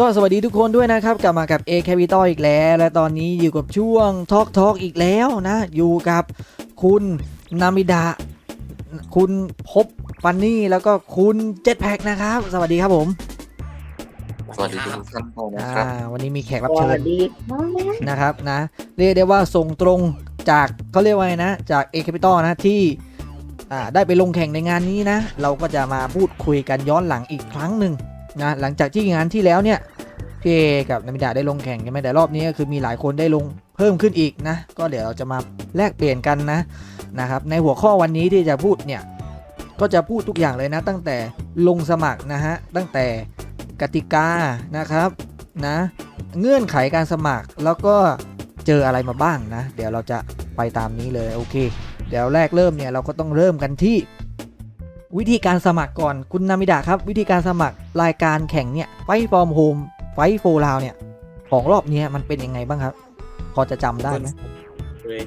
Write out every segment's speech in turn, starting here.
ก็สวัสดีทุกคนด้วยนะครับ กลับมากับ A Capital อีกแล้ว และตอนนี้อยู่กับช่วง Talk Talk อีกแล้วนะ อยู่กับคุณนามิดาคุณพบฟันนี่แล้วก็คุณเจ็ดแพ็กนะครับ สวัสดีครับผมสวัสดีทุกท่านนะอ่าครับวันนี้มีแขกรับสเชิวัญสดีนะครับนะ เรียกได้ว่าส่งตรงจากเขาเรียกว่าไงนะ จาก A Capital นะที่อ่าได้ไปลงแข่งในงานนี้นะ เราก็จะมาพูดคุยกันย้อนหลังอีกครั้งหนึ่ง นะหลังจากที่งานที่แล้วเนี่ยพี่เอกับนามิดาได้ลงแข่งใช่ไหมแต่รอบนี้ก็คือมีหลายคนได้ลงเพิ่มขึ้นอีกนะ ก็เดี๋ยวเราจะมาแลกเปลี่ยนกันนะนะครับ ในหัวข้อวันนี้ที่จะพูดเนี่ยก็จะพูดทุกอย่างเลยนะ ตั้งแต่ลงสมัครนะฮะตั้งแต่กติกานะครับนะเงื่อนไขการสมัครแล้วก็เจออะไรมาบ้างนะ เดี๋ยวเราจะไปตามนี้เลยโอเค เดี๋ยวแรกเริ่มเนี่ยเราก็ต้องเริ่มกันที่ วิธีการสมัครก่อนคุณนามิดาครับ วิธีการสมัครรายการแข่งเนี่ยไฟฟอร์มโฮมไฟโฟลาวเนี่ยของรอบเนี้ยมันเป็นยังไงบ้างครับ พอจะจำได้ไหมเลย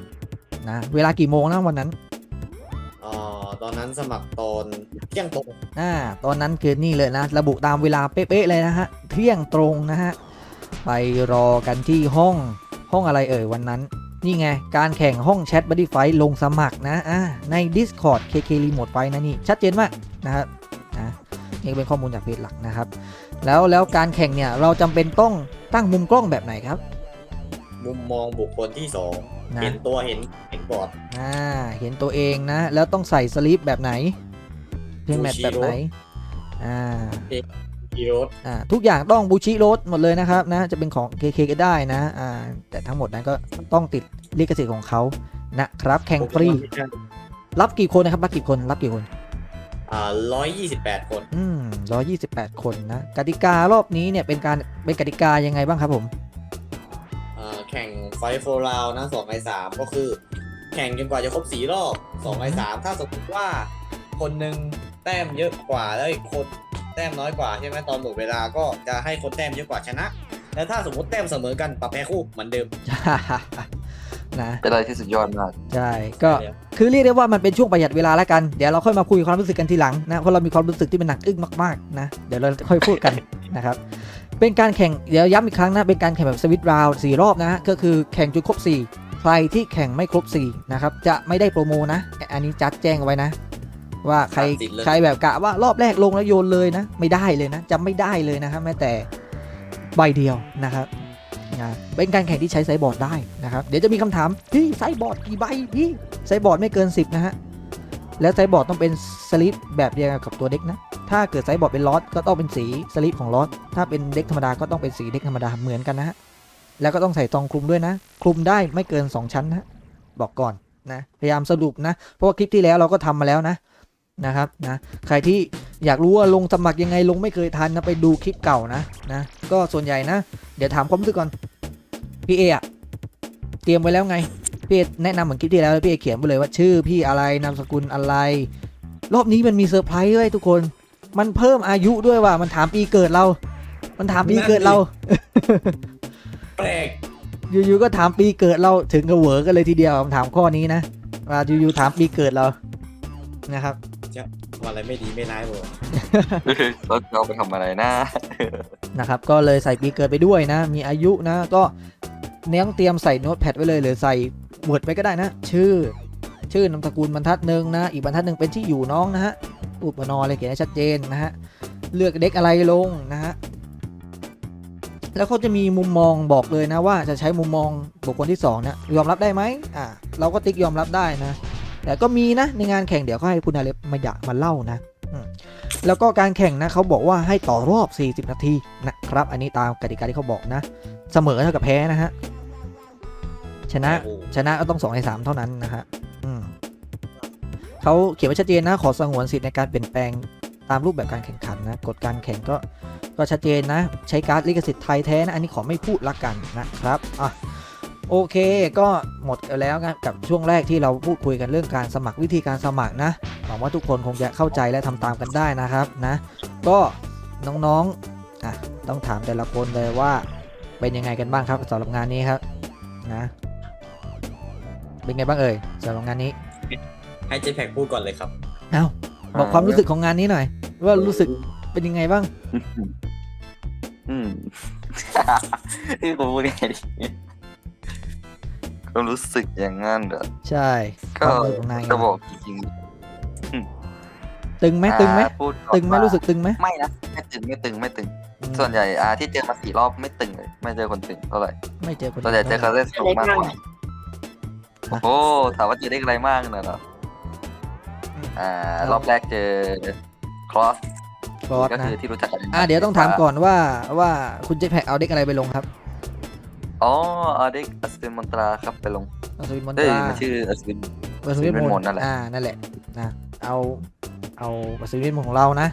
นะเวลากี่โมงนะวันนั้นเอ่อตอนนั้นสมัครตอนเที่ยงตรงอ่าตอนนั้นคือนี่เลยนะ ระบุตามเวลาเป๊ะๆเลยนะฮะเที่ยงตรงนะฮะไปรอกันที่ห้องห้องอะไรเอ่ยวันนั้น นี่ไง การแข่งห้องแชทบัดดี้ไฟลงสมัครนะอ่าใน Discord KK Remote ไฟนะนี่ ชัดเจนมากนะครับนะนี่เป็นข้อมูลจากเพจหลักนะครับ แล้วแล้วการแข่งเนี่ยเราจำเป็นต้องตั้งมุมกล้องแบบไหนครับ มุมมองบุคคลที่สองนะเห็นตัวเห็นเห็นบอร์ดอ่าเห็นตัวเองนะ แล้วต้องใส่สลิปแบบไหน เพลงแมทแบบไหนอ่า อีโรสอ่าทุกอย่างต้องบูชิโรสหมดเลยนะครับนะจะเป็นของ KK ก็ได้นะอ่าแต่ทั้งหมดนั้นก็ต้องติดลิขสิทธิ์ของเขานะครับแข่งฟรีรับกี่คนนะครับรับกี่คนรับกี่คนอ่าร้อยยี่สิบแปดคน อืมร้อยี่สิบแปดคนนะกติการอบนี้เนี่ยเป็นการเป็นกติกายังไงบ้างครับผมอ่าแข่งไฟโฟราวนะสองในสามก็คือ แข่งจนกว่าจะครบสี่รอบสองในสามถ้าสมมติว่าคนหนึ่งแต้มเยอะกว่าแล้วอีกคน แต้มน้อยกว่าใช่ไหมตอนหมดเวลาก็จะให้คนแต้มเยอะกว่าชนะ แล้วถ้าสมมติแต้มเสมอกันปรับแพ้คู่เหมือนเดิม นะเป็นอะไรที่สุดยอดมาก ใช่ก็คือเรียกได้ว่ามันเป็นช่วงประหยัดเวลาแล้วกันเดี๋ยวเราค่อยมาคุยความรู้สึกกันทีหลังนะเพราะเรามีความรู้สึกที่มันหนักอึ้งมากๆนะเดี๋ยวเราค่อยพูดกัน นะครับเป็นการแข่งเดี๋ยวย้ำอีกครั้งนะเป็นการแข่งแบบสวิตราวสี่รอบนะฮะก็คือแข่งจนครบ 4 ใครที่แข่งไม่ครบ4นะครับจะไม่ได้โปรโมนะ อันนี้จัดแจ้งเอาไว้นะ ว่าใครตัดสินเลย ใครแบบกะว่ารอบแรกลงแล้วโยนเลยนะ ไม่ได้เลยนะจะไม่ได้เลยนะครับแม้แต่ใบเดียวนะครับนะเป็นการแข่งที่ใช้ไซส์บอร์ดได้นะครับ เดี๋ยวจะมีคำถามพี่ไซส์บอร์ดกี่ใบพี่ไซส์บอร์ดไม่เกิน 10 นะฮะ แล้วไซส์บอร์ดต้องเป็นสลิปแบบเดียวกับตัวเด็กนะ ถ้าเกิดไซส์บอร์ดเป็นลอตก็ต้องเป็นสีสลิปของลอตถ้าเป็นเด็กธรรมดาก็ต้องเป็นสีเด็กธรรมดาเหมือนกันนะฮะ แล้วก็ต้องใส่ซองคลุมด้วยนะ คลุมได้ไม่เกิน 2 ชั้นนะ บอกก่อนนะ พยายามสรุปนะ เพราะว่าคลิปที่แล้วเราก็ทำมาแล้วนะ นะครับนะใครที่อยากรู้ว่าลงสมัครยังไงลงไม่เคยทันนะไปดูคลิปเก่านะนะก็ส่วนใหญ่นะ เดี๋ยวถามความรู้สึกก่อนพี่เออะเตรียมไว้แล้วไงพี่เอแนะนำเหมือนคลิปที่แล้วเลยพี่เอเขียนไปเลยว่าชื่อพี่อะไรนามสกุลอะไร รอบนี้มันมีเซอร์ไพรส์ด้วยทุกคน มันเพิ่มอายุด้วยว่ะมันถามปีเกิดเรา มันถามปีเกิดเราแปลกอยู่ๆก็ถามปีเกิดเราถึงกับเหวอกันเลยทีเดียวคำถามข้อนี้นะว่าอยู่ๆถามปีเกิดเรานะครับ ทำอะไรไม่ดีไม่ร้ายหมดเราเราไปทำอะไรนะ นะครับ ก็เลยใส่ปีเกิดไปด้วยนะ มีอายุนะ ก็เน้องเตรียมใส่โน้ตแพดไว้เลยหรือใส่ว o ร์ดไว้ก็ได้นะ ชื่อ ชื่อนามสกุลบรรทัดหนึ่งนะ อีกบรรทัดหนึ่งเป็นที่อยู่น้องนะฮะอุปนออะไรเขียนให้ชัดเจนนะฮะ เลือกเด็กอะไรลงนะฮะ แล้วเขาจะมีมุมมองบอกเลยนะว่าจะใช้มุมมองบุคคลที่2เนี่ยยอมรับได้ไหมอ่าเราก็ติ๊กยอมรับได้นะ แต่ก็มีนะในงานแข่งเดี๋ยวเขาให้คุณอาเล็บมาอยากมาเล่านะอืมแล้วก็การแข่งนะเขาบอกว่าให้ต่อรอบ 40 นาทีนะครับ อันนี้ตามกติกาที่เขาบอกนะ เสมอเท่ากับแพ้นะฮะชนะโอ้โหชนะก็ต้อง2ใน3เท่านั้นนะฮะอืมเขาเขียนไว้ชัดเจนนะ ขอสงวนสิทธิ์ในการเปลี่ยนแปลงตามรูปแบบการแข่งขันนะกฎการแข่งก็ก็ชัดเจนนะ ใช้การ์ดลิขสิทธิ์ไทยแท้นะ อันนี้ขอไม่พูดละกันนะครับอะ โอเค ก็หมดแล้วนะกับช่วงแรกที่เราพูดคุยกันเรื่องการสมัครวิธีการสมัครนะหวังว่าทุกคนคงจะเข้าใจและทำตามกันได้นะครับนะ ก็น้องๆอะต้องถามแต่ละคนเลยว่าเป็นยังไงกันบ้างครับสำหรับงานนี้ครับนะเป็นไงบ้างเอ่ยสำหรับงานนี้ให้เจแพ็กพูดก่อนเลยครับเอ้าบอกความรู้สึกของงานนี้หน่อย ว่ารู้สึกเป็นยังไงบ้าง อืมที่กูพูดยังไงดี ก็รู้สึกอย่างงั้นเหรอใช่ก็ความรู้สึกของนายจะบอกจริงตึงไหมๆตึงไหมอ่าพูดก่อนตึงไหมว่ารู้สึกตึงไหมไม่นะไม่ตึงไม่ตึงไม่ตึง อืมส่วนใหญ่อ่าที่เจอมาสี่รอบไม่ตึงเลย ไม่เจอคนตึงเท่าไหร่ไม่เจอคนส่วนใหญ่เจอคาเล่นสูงมากกว่าฮะโอ้ถามว่าเจอได้อะไรมากนะเหรออ่ารอบแรกเจอครอสฟอสก็นะคือที่รู้จักกันอ่าเดี๋ยวต้องถามก่อนว่าว่าคุณเจ็ตแพ็กเอาเด็กอะไรไปลงครับ อ๋อเอาเด็กอัศวินมนตราครับไปลงอัศวินมนตเอ้ยรามันชื่ออัศวิน อัศวินอัศวินมมนนต์นั่นแหละ อ่านั่นแหละนะเอาเอาอัศวินมนต์ของเรานะ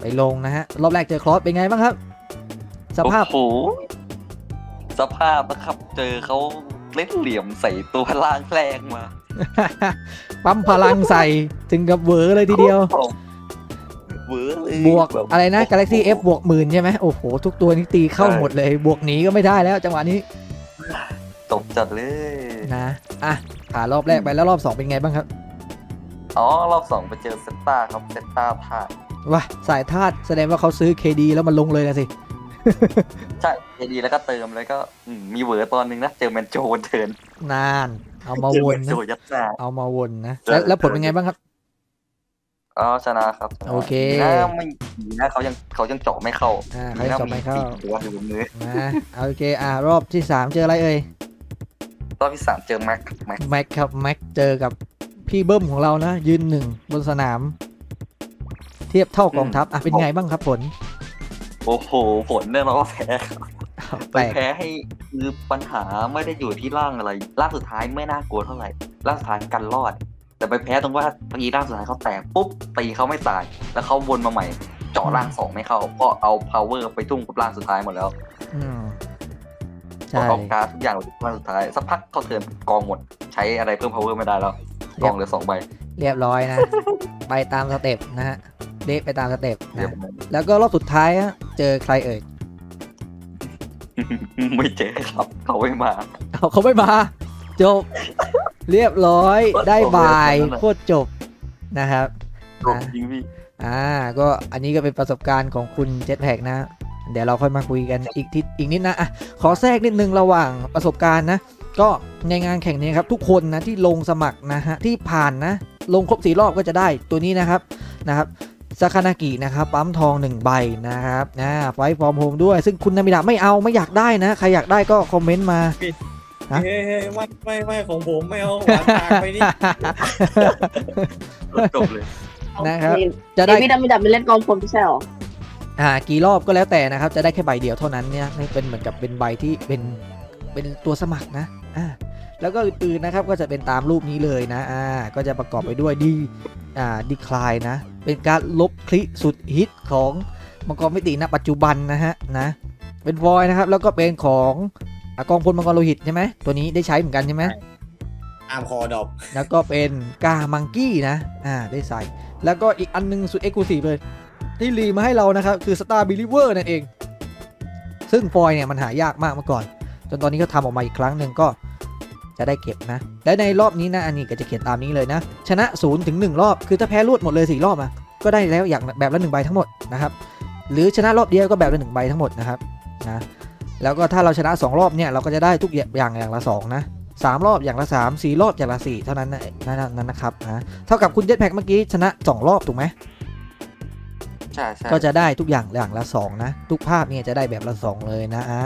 ไปลงนะฮะรอบแรกเจอคลอสเป็นไงบ้างครับ สภาพโอ้โหสภาพนะครับ เจอเขาเล่นเหลี่ยมใส่ตัวล่างแรงมา ปั๊มพลังใส่ถึงกับเวอร์เลยทีเดียว เวอร์เลยบวกแบบอะไรนะ Galaxy F บวกหมื่นใช่ไหมโอ้โห ทุกตัวนี้ตีเข้าใช่หมดเลย บวกหนีก็ไม่ได้แล้วจังหวะนี้ตกจัดเลยนะ อะผ่านรอบแรกไปแล้วรอบสองเป็นไงบ้างครับ อ๋อ รอบสองไปเจอเซนต้าครับเซนต้าท่าตุว้าสายธาตุแสดงว่าเขาซื้อ KD แล้วมันลงเลยนะสิ ใช่เอดีแล้วก็เติมแล้วก็อืมมีเวอร์ตอนหนึงนะ เจอแมนโจวนเทิร์นนานเอามาเจอวแมนนนะโจยัดหน้าเอามาวนนะเจอแล้วแล้วผลเป็นไงบ้างครับ อ๋อชนะครับชนะโอเค ดีนะไม่ดีนะเขายังเขายังเจาะไม่เข้าอ่าเขายังเจาะไม่เข้าดีนะตัวอยู่บนมือนะโอเคอ่ารอบที่3เจออะไรเอ่ยรอบที่สามเจอแม็กแม็กแม็กครับแม็กเจอกับพี่เบิ้มของเรานะ ยืนหนึ่งบนสนาม เทียบเท่ากองทัพอะเป็นไงบ้างครับผลโอ้โห ผลเนี่ยเราก็แพ้อ้าวไปแปลกแพ้ให้คือปัญหาไม่ได้อยู่ที่ร่างอะไรร่างสุดท้ายไม่น่ากลัวเท่าไหร่ร่างสุดท้ายกันรอด แต่ไปแพ้ตรงว่าเมื่อกี้ร่างสุดท้ายเขาแตกปุ๊บตีเขาไม่ตาย แล้วเขาวนมาใหม่ เจาะร่างสองไม่เข้าเพราะเอา power ไปทุ่มกับร่างสุดท้ายหมดแล้วอืมเพราะใช่เอาการดทุกอย่างไปร่างสุดท้ายสักพักเขาเทิร์นกองหมด ใช้อะไรเพิ่ม power ไม่ได้แล้วกองเหลือสองใบเรียบร้อยนะ ไปตามสเต็ปนะฮะเดะไปตามสเต็ปเรียบนะร้อยแล้วก็รอบสุดท้ายอะเจอใครเอ่ยไม่เจอครับเขาไม่มาเอาเขาไม่มาจบ เรียบร้อยได้บายจบเลยโคตรจบนะครับจบจริงพี่อ่าก็อันนี้ก็เป็นประสบการณ์ของคุณเจ็ตแพกนะ เดี๋ยวเราค่อยมาคุยกันอีกทีอีกนิดนะอะขอแทรกนิดนึงระหว่างประสบการณ์นะ ก็ในงานแข่งนี้ครับ ทุกคนนะที่ลงสมัครนะฮะที่ผ่านนะ ลงครบสี่รอบก็จะได้ตัวนี้นะครับนะครับซาคานากินะครับปั๊มทอง 1 ใบนะครับนะไฟฟอร์มโฮมด้วย ซึ่งคุณนามิดะไม่เอาไม่อยากได้นะ ใครอยากได้ก็คอมเมนต์มา ฮะ เฮ้ยเฮ้ยไม่ไม่ไม่ของผมไม่เอาหวานตากไปนี่ จบเลย นะครับเดจะได้วิดไม่ดับไปเล่นกองพลไม่ใช่หรอ อ่ากี่รอบก็แล้วแต่นะครับ จะได้แค่ใบเดียวเท่านั้นเนี่ยนี่เป็นเหมือนกับเป็นใบที่เป็นเป็นตัวสมัครนะอ่าแล้วก็อื่นๆนะครับก็จะเป็นตามรูปนี้เลยนะอ่าก็จะประกอบไปด้วยดีอ่าดีคลายนะ เป็นการลบคลิสุดฮิตของมังกรมิติณปัจจุบันนะฮะนะเป็นวอยนะครับแล้วก็เป็นของ อากองพลมังกรโลหิตใช่ไหมตัวนี้ได้ใช้เหมือนกันใช่ไหมอาร์มคอดอบแล้วก็เป็นกามังกี้นะอ่าได้ใส่ แล้วก็อีกอันนึงสุดเอ็กซ์คลูซีฟเลย ที่รีมาให้เรานะครับ คือ Star Believer นั่นเอง ซึ่งฟอยล์เนี่ยมันหายากมากเมื่อก่อน จนตอนนี้ก็ทำออกมาอีกครั้งหนึ่งก็จะได้เก็บนะ และในรอบนี้นะอันนี้ก็จะเขียนตามนี้เลยนะ ชนะ0ูนย์ถึง1รอบคือถ้าแพ้รวดหมดเลย 4 รอบอะก็ได้แล้วอย่างแบบละ1ใบทั้งหมดนะครับหรือชนะรอบเดียวก็แบบละ1ใบทั้งหมดนะครับนะ แล้วก็ถ้าเราชนะ 2 รอบเนี่ยเราก็จะได้ทุกอย่างอย่างละ 2 นะสามรอบอย่างละสามสี่รอบอย่างละสี่เท่านั้นนะนั่นนั่นนะครับนะเท่ากับคุณเจ็ตแพ็กเมื่อกี้ชนะสองรอบถูกไหมใช่ใช่ก็จะได้ทุกอย่างอย่างละสองนะ ทุกภาพเนี่ยจะได้แบบละสองเลยนะอ่า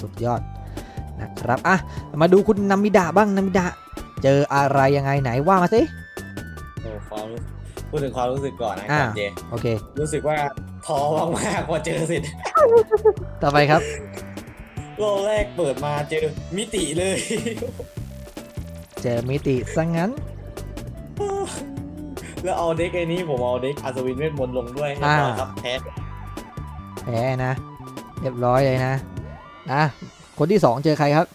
สุดยอดนะครับอะมาดูคุณนามิดะบ้างนามิดะเจออะไรยังไงไหนว่ามาสิโอ้ความรู้พูดถึงความรู้สึกก่อนนะอ่าครับเจโอเค รู้สึกว่าท้อมากๆพอเจอเสร็จต่อไปครับ รอบแรกเปิดมาเจอมิติเลย เจอมิติซะงั้น แล้วเอาเด็กไอ้นี้ผมเอาเด็กอัศวินเวทมนต์ลงด้วยเรียบร้อยครับแพ้แพ้นะ เรียบร้อยเลยนะนะคนที่สองเจอใครครับ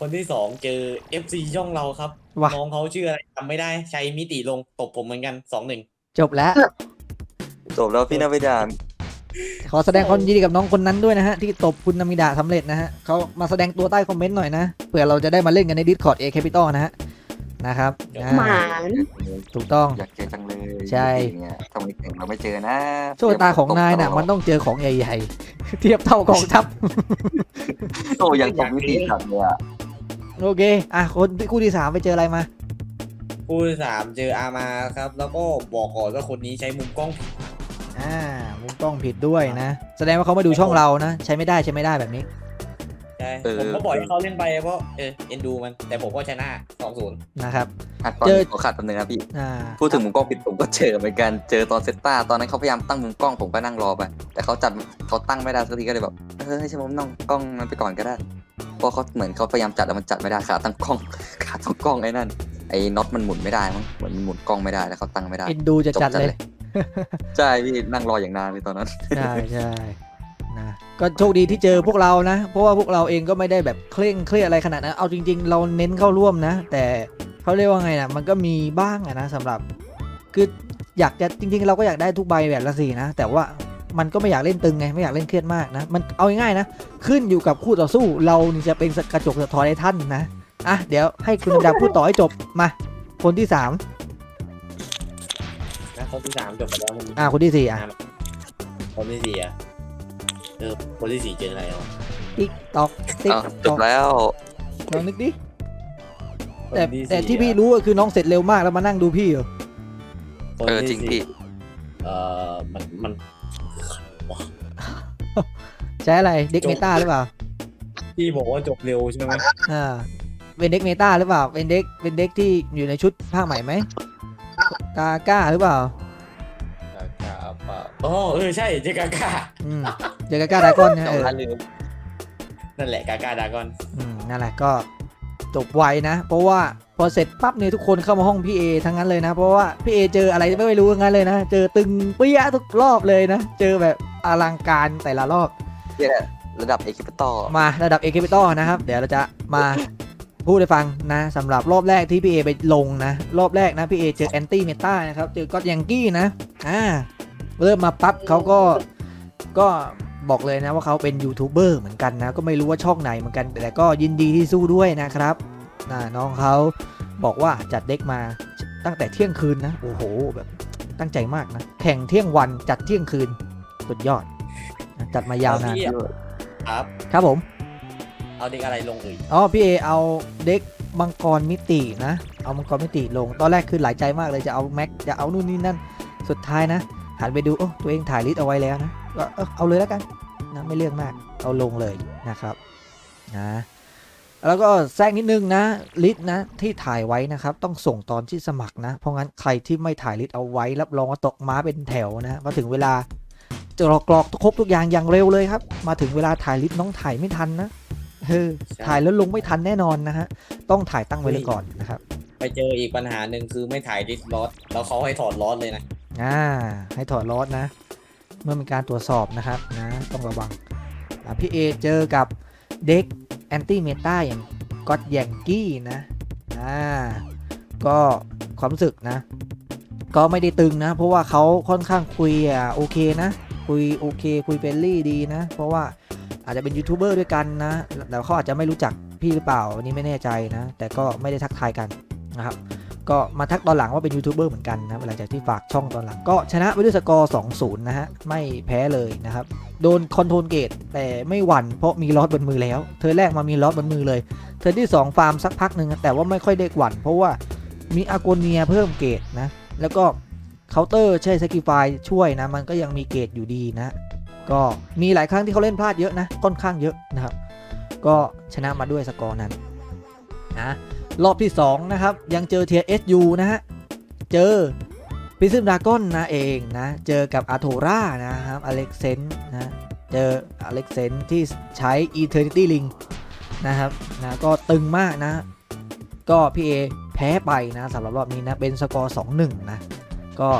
คนที่สองเจอ FC ช่องเราครับ ว่ะ น้องเขาชื่ออะไรจำไม่ได้ใช้มิติลงตบผมเหมือนกันสองหนึ่งจบแล้ว จบแล้วพี่นาวิดาน ขอแสดงความยินดีกับน้องคนนั้นด้วยนะฮะ ที่ตบคุณนามิดะสำเร็จนะฮะเขามาแสดงตัวใต้คอมเมนต์หน่อยนะเผื่อเราจะได้มาเล่นกันใน Discord A Capital นะฮะนะครับอ่หมาถูกต้อง อยากเจอจังเลยใช่ เนี่ยทำไมถึงเราไม่เจอนะโชคชะตาของนายน่ะมันต้องเจอของใหญ่ๆ เทียบเท่ากองทัพโอ้ยังตกวิธีขัดเลยอะโอเค อะ คนที่คู่ที่สามไปเจออะไรมาคู่ที่สามเจออามาครับ แล้วก็บอกก่อนว่าคนนี้ใช้มุมกล้องผิดอ่า มุมกล้องผิดด้วยนะ แสดงว่าเขามาดูช่องเรานะ ใช้ไม่ได้ใช้ไม่ได้แบบนี้ ใช่ผมก็ปล่อยให้เขาเล่นไปเพราะเออเอ็นดูมันแต่ผมก็ชนะสองศูนย์นะครับ อะตอนเจอ นี้ขอขัดแป๊บนึงนะพี่ อ่าพูดถึงมุมกล้องผิดผมก็เจอเหมือนกัน เจอตอนเซตตาตอนนั้นเขาพยายามตั้งมุมกล้องผมก็นั่งรอไป แต่เขาจัดเขาตั้งไม่ได้สักทีก็เลยแบบ เออให้ฉันมุมน้องกล้องนั้นไปก่อนก็ได้ เพราะเขาเหมือนเขาพยายามจัดแล้วมันจัดไม่ได้ขาตั้งกล้อง ขาตั้งกล้องไอ้นั่น ไอ้น็อตมันหมุนไม่ได้มั้งเหมือนหมุนกล้องไม่ได้แล้วเขาตั้งไม่ได้ เอ็นดูจะจัดเลย ใช่พี่นั่งรออย่างนานเลยตอนนั้น ใช่ใช่นะก็โชคดีที่เจอพวกเรานะ เพราะว่าพวกเราเองก็ไม่ได้แบบเคร่งเครียดอะไรขนาดนั้นเอาจริง ๆ เราเน้นเข้าร่วมนะ แต่เขาเรียกว่าไงนะมันก็มีบ้างอะนะสำหรับ คืออยากจะจริง ๆ เราก็อยากได้ทุกใบแบบละสีนะ แต่ว่ามันก็ไม่อยากเล่นตึงไงไม่อยากเล่นเครียดมากนะ มันเอาง่ายๆนะ ขึ้นอยู่กับคู่ต่อสู้เรานี่จะเป็นกระจกสะท้อนให้ท่านนะอะเดี๋ยวให้คุณดาพูดต่อให้จบมา คนที่สาม คนที่สามจบไปแล้วมันอะคนที่สี่อะคนที่สี่อะเออคนที่สี่เจออะไรอะติ๊กตอกติ๊กอ้าวจตอบกแล้ว ลองนึกดิคนแต่สี่แต่ที่พี่อะรู้ก็คือน้องเสร็จเร็วมากแล้วมานั่งดูพี่อยู่คนเออที่จริงสี่พี่เอ่อมันมันใช้อะไรเด็กเมตาหรือเปล่าพี่บอกว่าจบเร็วใช่ไหมอ่าเป็นเด็กเมตาหรือเปล่าเป็นเด็กเป็นเด็กที่อยู่ในชุดผ้าใหม่ไหมกาก้าหรือเปล่ากากาปะ อ๋อเออใช่เจอกากาอืมเจอกาก้าดากอนนะเออจำได้เลยนั่นแหละกากาดากอนอืมนั่นแหละก็จบไวนะ เพราะว่าพอเสร็จปั๊บเนี่ยทุกคนเข้ามาห้องพี่เอทั้งนั้นเลยนะ เพราะว่าพี่เอเจออะไรไม่รู้ทั้งนั้นเลยนะ เจอตึงเปี้ยะทุกรอบเลยนะ เจอแบบอลังการแต่ละรอบ เนี่ยระดับเอคิปตอมาระดับเอเคปิตอนะครับ เดี๋ยวเราจะมา พูดให้ฟังนะสำหรับรอบแรกที่พี่เอไปลงนะ รอบแรกนะพี่เอเจอแอนตี้เมตานะครับ เจอก็อตยังกี้นะอ่า เริ่มมาปั๊บเขาก็ก็บอกเลยนะว่าเขาเป็นยูทูบเบอร์เหมือนกันนะ ก็ไม่รู้ว่าช่องไหนเหมือนกัน แต่ก็ยินดีที่สู้ด้วยนะครับนะน้องเขาบอกว่าจัดเด็กมาตั้งแต่เที่ยงคืนนะ โอ้โหแบบตั้งใจมากนะ แข่งเที่ยงวันจัดเที่ยงคืน สุดยอดนะจัดมายาวนานพี่อะครับ ครับผม เอาเด็กอะไรลงเอ่ยอ๋อพี่เอเอาเด็กมังกรมิตินะ เอามังกรมิติลง ตอนแรกคือหลายใจมากเลยจะเอาแม็กจะเอานู่นนี่นั่น สุดท้ายนะ หันไปดูโอ้ตัวเองถ่ายลิสต์เอาไว้แล้วนะก็เออเอาเลยแล้วกันนะไม่เรื่องมากเอาลงเลยนะครับนะแล้วก็แทรกนิดนึงนะลิสต์นะที่ถ่ายไว้นะครับต้องส่งตอนที่สมัครนะ เพราะงั้นใครที่ไม่ถ่ายลิสต์เอาไว้รับรองว่าตกม้าเป็นแถวนะพอถึงเวลาจะรอกรอกครบทุกอย่างอย่างเร็วเลยครับ มาถึงเวลาถ่ายลิสต์น้องถ่ายไม่ทันนะเออถ่ายแล้วลงไม่ทันแน่นอนนะฮะต้องถ่ายตั้งไว้เลยก่อนนะครับ ไปเจออีกปัญหาหนึ่งคือไม่ถ่ายดิสลอสแล้วเขาให้ถอดลอสเลยนะ อ่าให้ถอดลอนะ เมื่อมีการตรวจสอบนะครับนะต้องระวังพี่เอเจอกับเด็กแอนตี้เมตาอย่างก็อตแยงกี้นะอ่าก็ความรู้สึกนะ ก็ไม่ได้ตึงนะ เพราะว่าเขาค่อนข้างคุยอะโอเคนะ คุยโอเค คุยเฟรนลี่ดีนะ เพราะว่าอาจจะเป็นยูทูบเบอร์ด้วยกันนะแต่เขาอาจจะไม่รู้จักพี่หรือเปล่าอันนี้ไม่แน่ใจนะ แต่ก็ไม่ได้ทักทายกันนะครับ ก็มาทักตอนหลังว่าเป็นยูทูบเบอร์เหมือนกันนะหลังจากที่ฝากช่องตอนหลัง ก็ชนะไปด้วยสกอร์ 2-0 นะฮะ ไม่แพ้เลยนะครับ โดนคอนโทรลเกตแต่ไม่หวั่นเพราะมีลอสบนมือแล้ว เธอแรกมามีลอสบนมือเลย เธอที่ 2 ฟาร์มสักพักหนึ่งแต่ว่าไม่ค่อยได้หวั่นเพราะว่ามีอาโกเนียเพิ่มเกตนะ แล้วก็เคาน์เตอร์ใช่สกิฟายช่วยนะ มันก็ยังมีเกตอยู่ดีนะ ก็มีหลายครั้งที่เขาเล่นพลาดเยอะนะค่อนข้างเยอะนะครับ ก็ชนะมาด้วยสกอร์นั้นนะ รอบที่ 2 นะครับ ยังเจอเทียเอสยูนะฮะ เจอพิซึมดากอนนะเองนะ เจอกับอาโทรานะครับอเล็กเซนนะ เจออเล็กเซนที่ใช้ Eternity Ring นะครับนะก็ตึงมากนะ ก็พี่เอแพ้ไปนะสำหรับรอบนี้นะเป็นสกอร์2-1 นะ ก็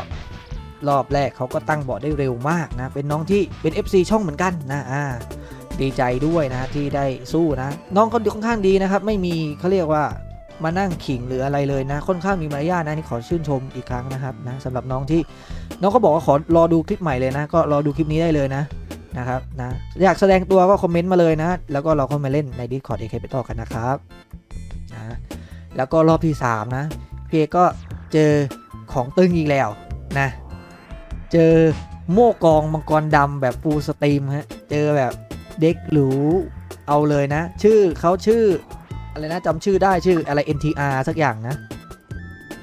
รอบแรกเขาก็ตั้งบอร์ดได้เร็วมากนะ เป็นน้องที่เป็น FC ช่องเหมือนกันนะอ่าดีใจด้วยนะที่ได้สู้นะ น้องเขาค่อนข้างดีนะครับ ไม่มีเขาเรียกว่า มานั่งขิงหรืออะไรเลยนะ ค่อนข้างมีมารยาทนะนี่ขอชื่นชมอีกครั้งนะครับนะสำหรับน้องที่น้องก็บอกว่าขอรอดูคลิปใหม่เลยนะ ก็รอดูคลิปนี้ได้เลยนะนะครับนะอยากแสดงตัวก็คอมเมนต์มาเลยนะ แล้วก็เราเข้ามาเล่นใน Discord AK ไปต่อกันนะครับนะแล้วก็รอบที่สามนะพี่เอก็เจอของตึงอีกแล้วนะเจอโม่กองมังกรดำแบบฟูลสตรีมฮะเจอแบบเด็กหรูเอาเลยนะ ชื่อเขาชื่อ อะไรนะจำชื่อได้ชื่ออะไร NTR สักอย่างนะ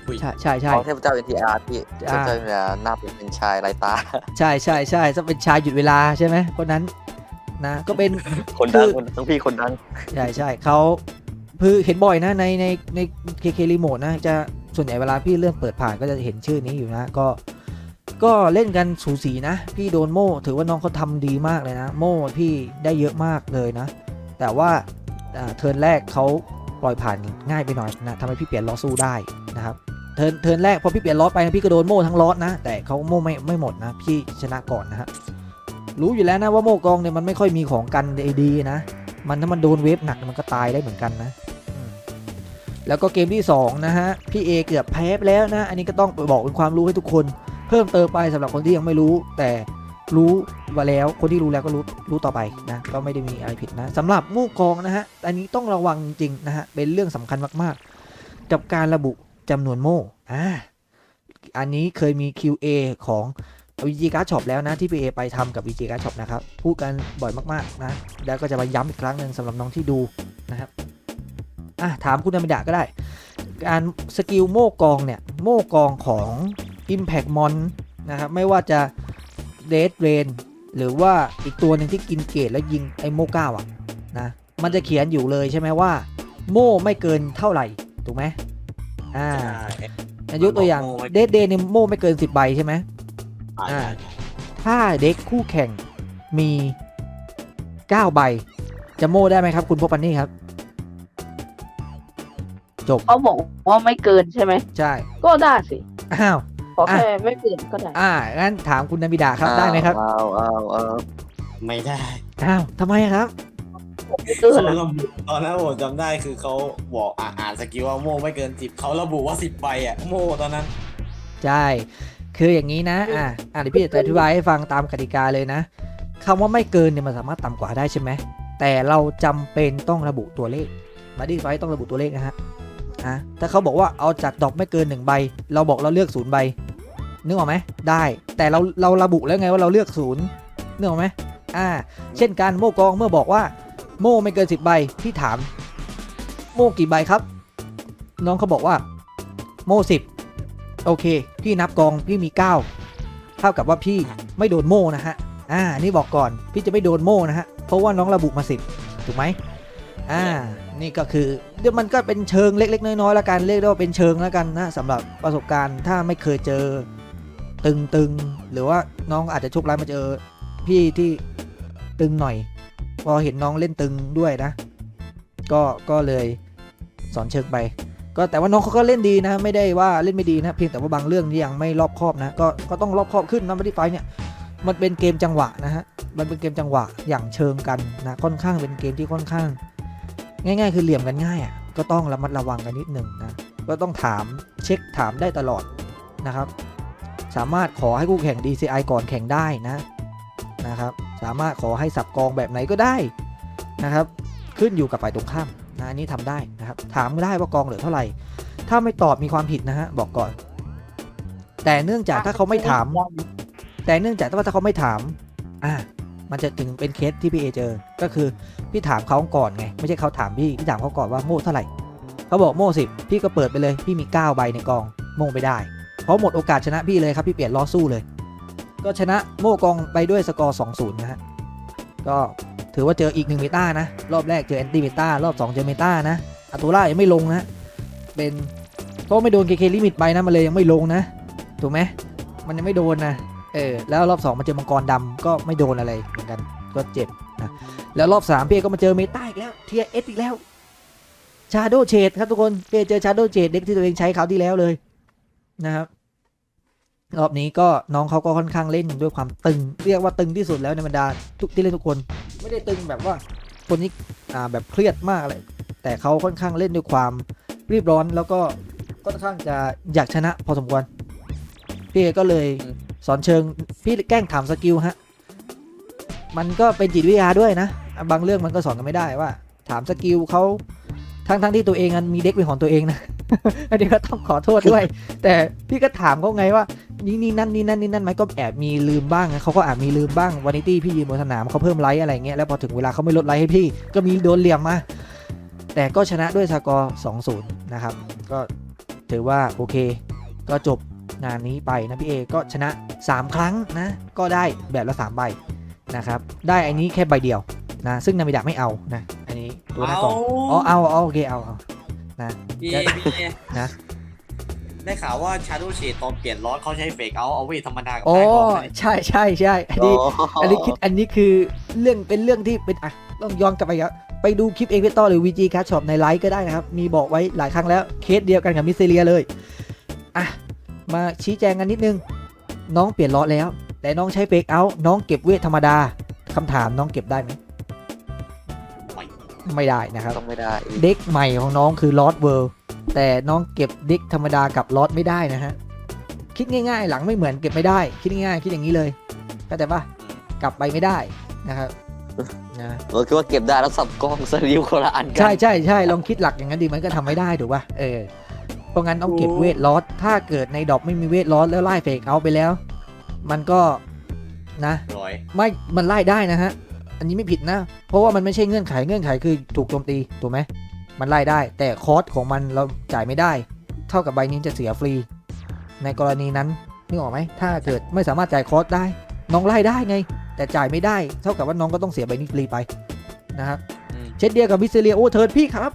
อุ้ยใช่ใช่ใช่ ของเทพเจ้า NTR พี่เทอ่าพเจ้า NTR หน้าเป็นชายไรตา ใช่ใช่ใช่จะเป็นชายหยุดเวลาใช่ไหมคนนั้นนะก็เป็น คนดังคนทั้งพี่คนดัง ใช่ใช่เขาคือเห็นบ่อยนะในในในเคเครีโมทนะจะส่วนใหญ่เวลาพี่เลื่อนเปิดผ่านก็จะเห็นชื่อนี้อยู่นะ ก็ ก็เล่นกันสูสีนะ พี่โดนโม่ถือว่าน้องเขาทำดีมากเลยนะ โม่พี่ได้เยอะมากเลยนะ แต่ว่าอ่า เทิร์นแรกเขาปล่อยผ่านง่ายไปหน่อยนะทำให้พี่เปลี่ยนล้อสู้ได้นะครับเทิร์นเทิร์นแรกพอพี่เปลี่ยนล้อไปนะพี่ก็โดนโม่ทั้งล้อนะ แต่เขาโม่ไม่ไม่หมดนะ พี่ชนะก่อนนะฮะรู้อยู่แล้วนะว่าโม่กองเนี่ยมันไม่ค่อยมีของกันดีนะ มันถ้ามันโดนเวฟหนักมันก็ตายได้เหมือนกันนะแล้วก็เกมที่สองนะฮะพี่เอเกือบแพ้ไปแล้วนะ อันนี้ก็ต้องบอกเป็นความรู้ให้ทุกคน เพิ่มเติมไปสำหรับคนที่ยังไม่รู้ แต่ รู้มาแล้วคนที่รู้แล้วก็รู้รู้ต่อไปนะก็ไม่ได้มีอะไรผิดนะสำหรับมู่กองนะฮะอันนี้ต้องระวังจริงนะฮะเป็นเรื่องสำคัญมากๆ กับการระบุจำนวนโม่อ่าอันนี้เคยมี QA ของ VG Card Shop แล้วนะที่ PA ไปทำกับ VG Card Shop นะครับพูดกันบ่อยมากๆนะแล้วก็จะมาย้ำอีกครั้งหนึ่งสำหรับน้องที่ดูนะครับอะถามคุณธรรมดาก็ได้ การสกิลโม่กองเนี่ยโม่กองของ Impact Mon นะครับไม่ว่าจะ Red Rain หรือว่าอีกตัวหนึ่งที่กินเกตแล้วยิงไอ้โม่เก้าอะนะมันจะเขียนอยู่เลยใช่ไหมว่า โม่ไม่เกินเท่าไหร่ถูกไหมอ่าใช่อายุตัวอย่างโม่ไม่เดดเดย์เนี่ยโม่ไม่เกิน10ใบใช่ไหมอ่าถ้าเด็กคู่แข่งมี9ใบ จะโม่ได้ไหมครับ คุณพบปันนี่ครับ จบเขาบอกว่าไม่เกินใช่ไหมใช่ ก็ได้สิ อ้าวข ออะแค่ไม่เกินก็ได้อ่างั้นถามคุณนาบิดาครับได้ไหมครับอ้าวอ้าวอ้าวไม่ได้อ้าวทำไมอะครับไม่เกินเขาอะระบุตอนนั้นผมจำได้คือเขาบอกอ่าอ่านสกิลว่าโม่ไม่เกินสิบเขาระบุว่าสิบใบอะโม่ตอนนั้น ใช่ คืออย่างนี้นะ อะอะเดี๋ยวพี่จะอธิบายให้ฟังตามกติกาเลยนะคำว่าไม่เกินเนี่ยมันสามารถต่ำกว่าได้ใช่ไหม แต่เราจำเป็นต้องระบุตัวเลข มาดีไฟต้องระบุตัวเลขนะฮะอะถ้าเขาบอกว่าเอาจากดอกไม่เกินหนึ่งใบ เราบอกเราเลือกศูนย์ใบ นึกออกไหมได้ แต่เราเราระบุแล้วไงว่าเราเลือกศูนย์นึกออกไหมอ่า เช่นการโม่กองเมื่อบอกว่า โม่ไม่เกินสิบใบพี่ถาม โม่กี่ใบครับ น้องเขาบอกว่า โม่สิบโอเค พี่นับกองพี่มี9เท่ากับว่าพี่ไม่โดนโม่นะฮะอ่านี่บอกก่อนพี่จะไม่โดนโม่นะฮะเพราะว่าน้องระบุมา10ถูกไหมอ่านี่ก็คือเดี๋ยวมันก็เป็นเชิงเล็ก ๆ น้อยๆแล้วกันเรียกได้ว่าเป็นเชิงแล้วกันนะสำหรับประสบการณ์ถ้าไม่เคยเจอ ตึงๆ หรือว่าน้องอาจจะโชคร้ายมาเจอพี่ที่ตึงหน่อย พอเห็นน้องเล่นตึงด้วยนะ ก็ก็เลยสอนเชิงไป ก็แต่ว่าน้องเขาก็เล่นดีนะ ไม่ได้ว่าเล่นไม่ดีนะเพียงแต่ว่าบางเรื่องที่ยังไม่รอบคอบนะ ก็ก็ต้องรอบคอบขึ้นนะไม่ได้ไฟเนี่ยมันเป็นเกมจังหวะนะฮะมันเป็นเกมจังหวะอย่างเชิงกันนะค่อนข้างเป็นเกมที่ค่อนข้าง ง่าย ๆ คือเหลี่ยมกันง่ายอะก็ต้องระมัดระวังกันนิดหนึ่งนะก็ต้องถามเช็คถามได้ตลอดนะครับ สามารถขอให้คู่แข่ง DCI ก่อนแข่งได้นะนะครับสามารถขอให้สับกองแบบไหนก็ได้นะครับ ขึ้นอยู่กับฝ่ายตรงข้ามนะอันนี้ทำได้นะครับ ถามได้ว่ากองเหลือเท่าไหร่ ถ้าไม่ตอบมีความผิดนะฮะบอกก่อน แต่เนื่องจากถ้าเขาไม่ถาม แต่เนื่องจากว่าถ้าเขาไม่ถามอ่ามันจะถึงเป็นเคสที่พี่เอเจอ ก็คือพี่ถามเขาก่อนไง ไม่ใช่เขาถามพี่พี่ถามเขาก่อนว่าโม่เท่าไหร่เขาบอกโม่สิบพี่ก็เปิดไปเลย พี่มี 9 ใบในกองโม่ไม่ได้ เพราะหมดโอกาสชนะพี่เลยครับพี่เปลี่ยนล้อสู้เลย ก็ชนะโมกองไปด้วยสกอร์2-0นะฮะก็ถือว่าเจออีกหนึ่งเมตานะ รอบแรกเจอแอนตี้เมตารอบ 2 เจอเมตานะอัตูล่ายังไม่ลงนะเป็นเพราะไม่โดนเคเคลิมิตไปนะมันเลยยังไม่ลงนะถูกไหมมันยังไม่โดนนะเออแล้วรอบ 2มาเจอมังกรดำก็ไม่โดนอะไรเหมือนกันก็เจ็บนะแล้วรอบ3พี่ก็มาเจอเมตาอีกแล้วเทียเอสอีกแล้วชาโดเชดครับทุกคนพี่เอกเจอชาโดเชดเด็กที่ตัวเองใช้คราวที่แล้วเลย นะครับรอบนี้ก็น้องเขาก็ค่อนข้างเล่นด้วยความตึง เรียกว่าตึงที่สุดแล้วในบรรดาทุกที่เล่นทุกคน ไม่ได้ตึงแบบว่าคนนี้อ่าแบบเครียดมากอะไรแต่เขาค่อนข้างเล่นด้วยความรีบร้อนแล้วก็ค่อนข้างจะอยากชนะพอสมควรพี่ก็เลยสอนเชิงพี่แกล้งถามสกิลฮะมันก็เป็นจิตวิทยาด้วยนะ บางเรื่องมันก็สอนกันไม่ได้ว่า ถามสกิลเขาทั้งทั้งที่ตัวเองมีเด็กเป็นของตัวเองนะ อันนี้ก็ต้องขอโทษด้วย แต่พี่ก็ถามเขาไงว่า นี่นี่นั่นนี่นั่นนี่นั่นไหมก็แอบมีลืมบ้างนะเขาก็อาจมีลืมบ้างวานิตี้พี่ยืนบนสนามเขาเพิ่มไลค์อะไรเงี้ยแล้วพอถึงเวลาเขาไม่ลดไลค์ให้พี่ ก็มีโดนเหลี่ยมมา แต่ก็ชนะด้วยสกอร์2-0 นะครับ ก็ถือว่าโอเค ก็จบงานนี้ไปนะพี่เอก็ชนะ 3 ครั้งนะ ก็ได้แบบละ 3 ใบนะครับ ได้อันนี้แค่ใบเดียวนะ ซึ่งนามิดะไม่เอานะ อันนี้ตัวหน้ากล่องอ๋อเอาเอาโอเคเอาเอา นะพี่จะพี่นะได้ข่าวว่าชาโดว์เชดตอนเปลี่ยนล้อเขาใช้เฟกเอาเอาเวทธรรมดากับโอ้ใต้กองเลยใช่ใช่ใช่อันนี้ อันนี้คิดอันนี้คือเรื่องเป็นเรื่องที่เป็นอะต้องย้อนกลับไปครับไปดูคลิปเอเวตอหรือ VG Card Shop ในไลฟ์ก็ได้นะครับ มีบอกไว้หลายครั้งแล้วเคสเดียวกันกับมิสเซเลียเลย อะ มาชี้แจงกันนิดนึง น้องเปลี่ยนล้อแล้ว แต่น้องใช้เฟกเอาท์น้องเก็บเวทธรรมดาคำถามน้องเก็บได้ไหม ไม่ไม่ได้นะครับ ต้องไม่ได้เด็กใหม่ของน้องคือลอ d เวิลด์แต่น้องเก็บเด็กธรรมดากับลอ d ไม่ได้นะฮะ คิดง่ายๆ หลังไม่เหมือนเก็บไม่ได้ คิดง่ายๆ คิดอย่างนี้เลยเข้าใจปะกลับไปไม่ได้นะครับนะ เราคิดว่าเก็บได้แล้วสับกล้องสลิวคนละอันกัใช่ใช่ใช่ลองคิดหลักอย่างนั้นดีมันก็ทำไม่ได้ถูกป่ะเออเพราะงั้นต้องเก็บเวทลอสถ้าเกิดในดอกไม่มีเวทลอสแล้วไล่เฟกเอาไปแล้ว มันก็นะ ร้อย ไม่มันไล่ได้นะฮะ อันนี้ไม่ผิดนะ เพราะว่ามันไม่ใช่เงื่อนไขเงื่อนไขคือถูกโจมตีถูกไหมมันไล่ได้ แต่คอสของมันเราจ่ายไม่ได้ เท่ากับใบนี้จะเสียฟรี ในกรณีนั้นนึกออกไหมถ้าเกิดไม่สามารถจ่ายคอสได้ น้องไล่ได้ไง แต่จ่ายไม่ได้ เท่ากับว่าน้องก็ต้องเสียใบนี้ฟรีไปนะครับอืมเช่นเดียวกับวิเซเลียโอเทิร์นพี่ครับ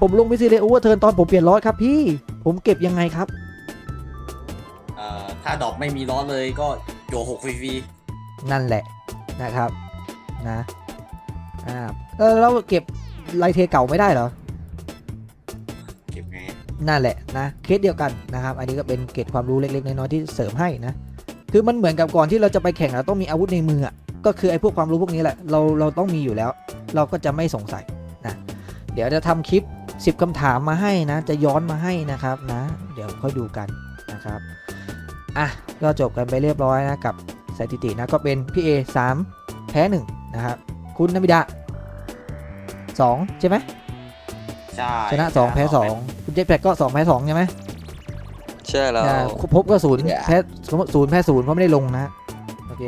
ผมลงวิเซเลียโอเวอร์เทิร์นตอนผมเปลี่ยนล้อครับพี่ ผมเก็บยังไงครับเอ่อถ้าดอกไม่มีล้อเลยก็โยหกฟรีนั่นแหละนะครับ นะ อ่า เออแล้วเก็บไลเทเก่าไม่ได้เหรอๆเก็บไงนั่นแหละนะ เคสเดียวกันนะครับ อันนี้ก็เป็นเกร็ดความรู้เล็กๆน้อยๆที่เสริมให้นะ คือมันเหมือนกับก่อนที่เราจะไปแข่งเราต้องมีอาวุธในมืออะก็คือไอ้พวกความรู้พวกนี้แหละ เราเราต้องมีอยู่แล้ว เราก็จะไม่สงสัยนะ เดี๋ยวจะทำคลิป 10คำถามมาให้นะ จะย้อนมาให้นะครับนะ เดี๋ยวค่อยดูกันนะครับอะก็จบกันไปเรียบร้อยนะกับสถิตินะก็เป็นพี่เอสามแพ้หนึ่ง นะครับคุณนมิดะสองใช่ไหมใช่ชนะสองแพ้สองคุณเจ็ตแพกก็สองแพ้สองใช่ไหมใช่แล้ว อ่าพบก็ศูนย์เนี่ยแพ้ศูนย์แพ้ศูนย์เพราะไม่ได้ลงนะโอเค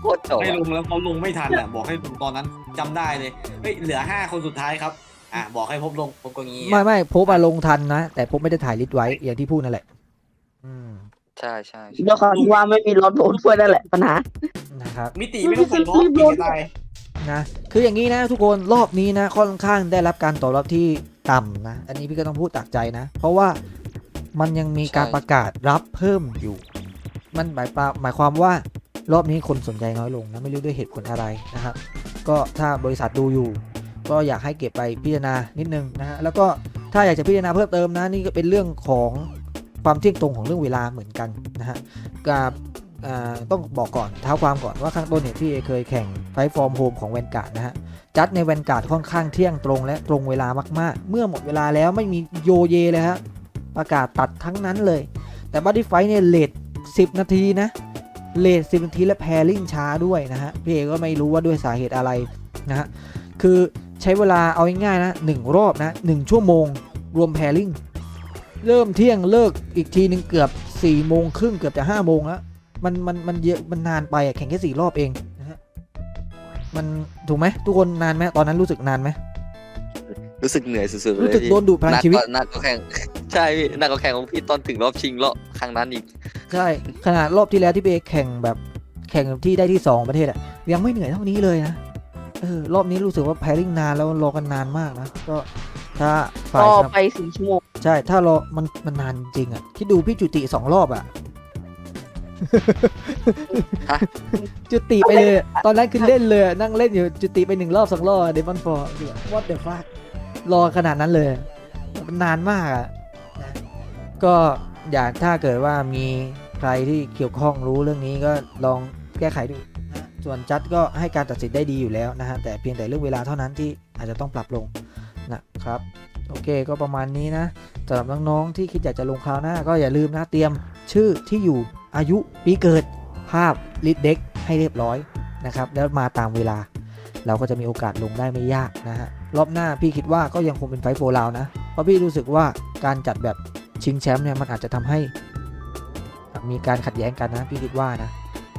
โคตรจบไม่อะลงแล้วเขาลงไม่ทันอะ บอกให้ลงตอนนั้นจำได้เลยเฮ้ยเหลือห้าคนสุดท้ายครับ อะบอกให้พบลงพบก็งี้ไม่ไม่พบมาลงทันนะ แต่พบไม่ได้ถ่ายลิสต์ไว้อย่างที่พูดนั่นแหละ อืม ใช่ใช่ใช่ด้วยความที่ว่าไม่มีรถโดนช่วยนั่นแหละปัญหา นะครับมิติไม่ต้องใส่ล้อรีบลงเก่งจะตายนะคืออย่างนี้นะทุกคนรอบนี้นะค่อนข้างได้รับการตอบรับที่ต่ำนะอันนี้พี่ก็ต้องพูดตักใจนะ เพราะว่ามันยังมีการประกาศรับเพิ่มอยู่ มันหมายปาหมายความว่ารอบนี้คนสนใจน้อยลงนะไม่รู้ด้วยเหตุผลอะไรนะครับ ก็ถ้าบริษัทดูอยู่ ก็อยากให้เก็บไปพิจารณานิดนึงนะฮะแล้วก็ถ้าอยากจะพิจารณาเพิ่มเติมนะนี่ก็เป็นเรื่องของความเที่ยงตรงของเรื่องเวลาเหมือนกันนะฮะกับอ่า ต้องบอกก่อนเท้าความก่อนว่าข้างต้นเนี่ยพี่เอเคยแข่งไฟฟอร์มโฮมของแวนการ์ดนะฮะจัดในแวนการ์ดค่อนข้างเที่ยงตรงและตรงเวลามากๆ เมื่อหมดเวลาแล้วไม่มีโยเยเลยฮะประกาศตัดทั้งนั้นเลย แต่บัตตี้ไฟเนี่ยเลท10 นาทีนะเลท10 นาทีและแพริ่งช้าด้วยนะฮะพี่เอก็ไม่รู้ว่าด้วยสาเหตุอะไรนะฮะคือใช้เวลาเอาง่ายๆนะหนึ่งรอบนะหนึ่งชั่วโมง รวมแพริ่งเริ่มเที่ยงเลิกอีกทีหนึ่งเกือบ4ี่โมงครึ่งเกือบจะ5้าโมงแล้ว มันมันมันเยอะมันนานไปอะแข่งแค่สี่รอบเองนะฮะมันถูกไหมทุกคนนานไหมตอนนั้นรู้สึกนานไหมรู้สึกเหนื่อยสุดๆเลยรู้สึกพี่โดนดูดพลังชีวิตหนักกว่าแข่งใช่พี่หนักกว่าแข่งของพี่ตอนถึงรอบชิงรอบครั้งนั้นอีกใช่ขนาดรอบที่แล้วที่ไปแข่งแบบแข่งที่ได้ที่2ประเทศอะยังไม่เหนื่อยเท่านี้เลยนะเออรอบนี้รู้สึกว่าแพริ่งนานแล้วรอกันนานมากนะก็ถ้าฝ่ายก็สนับไปสี่ชั่วโมงใช่ถ้ารอมันมันนานจริงอะคิดดูพี่จุติสองรอบอะ ฮะ จุติไปเลยอะตอนนั้นคือเล่นเลยอะนั่งเล่นอยู่จุติไปหนึ่งรอบสองรอบเดมอนฟอร์วอตเดอะฟักรอขนาดนั้นเลยมันนานมากอะนะก็อยากถ้าเกิดว่ามีใครที่เกี่ยวข้องรู้เรื่องนี้ก็ลองแก้ไขดูนะส่วนจัดก็ให้การตัดสินได้ดีอยู่แล้วนะฮะแต่เพียงแต่เรื่องเวลาเท่านั้นที่อาจจะต้องปรับลงนะครับ โอเคก็ประมาณนี้นะสำหรับน้องๆที่คิดอยากจะลงคราวหน้า ก็อย่าลืมนะเตรียมชื่อที่อยู่อายุปีเกิดภาพลิดเด็กให้เรียบร้อยนะครับแล้วมาตามเวลา เราก็จะมีโอกาสลงได้ไม่ยากนะฮะรอบหน้าพี่คิดว่าก็ยังคงเป็นไฟโฟลาวนะ เพราะพี่รู้สึกว่าการจัดแบบชิงแชมป์เนี่ยมันอาจจะทำให้มีการขัดแย้งกันนะพี่คิดว่านะ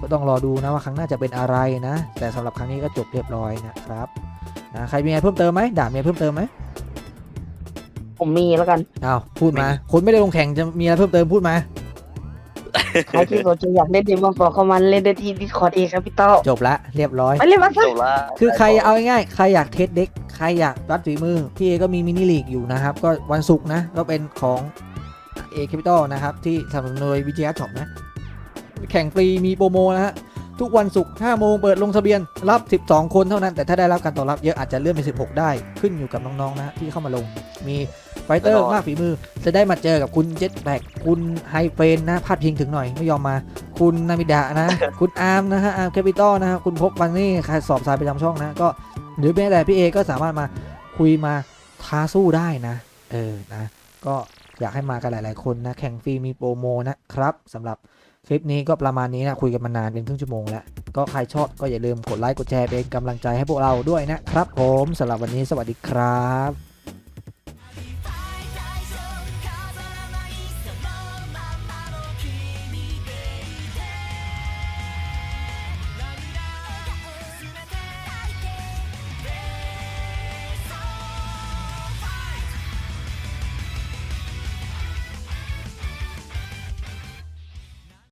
ก็ต้องรอดูนะว่าครั้งหน้าจะเป็นอะไรนะ แต่สำหรับครั้งนี้ก็จบเรียบร้อยนะครับนะใครมีอะไรเพิ่มเติมไหมด่ามีอะไรเพิ่มเติมไหม ผมมีแล้วกันอ้าวพูดมา คนไม่ได้ลงแข่งจะมีอะไรเพิ่มเติมพูดมา ใครที่สนใจอยากเล่นเดมอนฟอร์เข้ามาเล่นได้ที่ดิสคอร์ดเองครับพี่ต้อจบละเรียบร้อย ไปเล่นมาซะจบละคือใครเอาง่ายๆใครอยากเทสเด็ก ใครอยากวัดฝีมือ พี่เอก็มีมินิลีกอยู่นะครับ ก็วันศุกร์นะ ก็เป็นของเอ a ค i ปิตอลนะครับ ที่สนับสนุนโดยวิจยาช็อปนะ แข่งฟรีมีโปรโมนะฮะ ทุกวันศุกร์5โมงเปิดลงทะเบียนรับ 12 คนเท่านั้น แต่ถ้าได้รับการตอบรับเยอะอาจจะเลื่อนเป็น16 ได้ขึ้นอยู่กับน้องๆนะที่เข้ามาลง มีไฟเตอร์มากฝีมือ จะได้มาเจอกับคุณเจ็ตแบกคุณไฮเฟนนะพาดพิงถึงหน่อยไม่ยอมมา คุณนามิดะนะ คุณอาร์มนะฮะอาร์มแคปิตอลนะฮะคุณพบวันนี่ใครสอบสายประจำช่องนะก็หรือแม้แต่พี่เอก็สามารถมาคุยมาท้าสู้ได้นะ เออนะ ก็อยากให้มากันหลาย ๆ คนนะ แข่งฟรีมีโปรโมนะครับสำหรับ คลิปนี้ก็ประมาณนี้นะคุยกันมานานเป็นครึ่งชั่วโมงแล้ว ก็ใครชอบก็อย่าลืมกดไลค์กดแชร์เป็นกำลังใจให้พวกเราด้วยนะครับผมสำหรับวันนี้สวัสดีครับ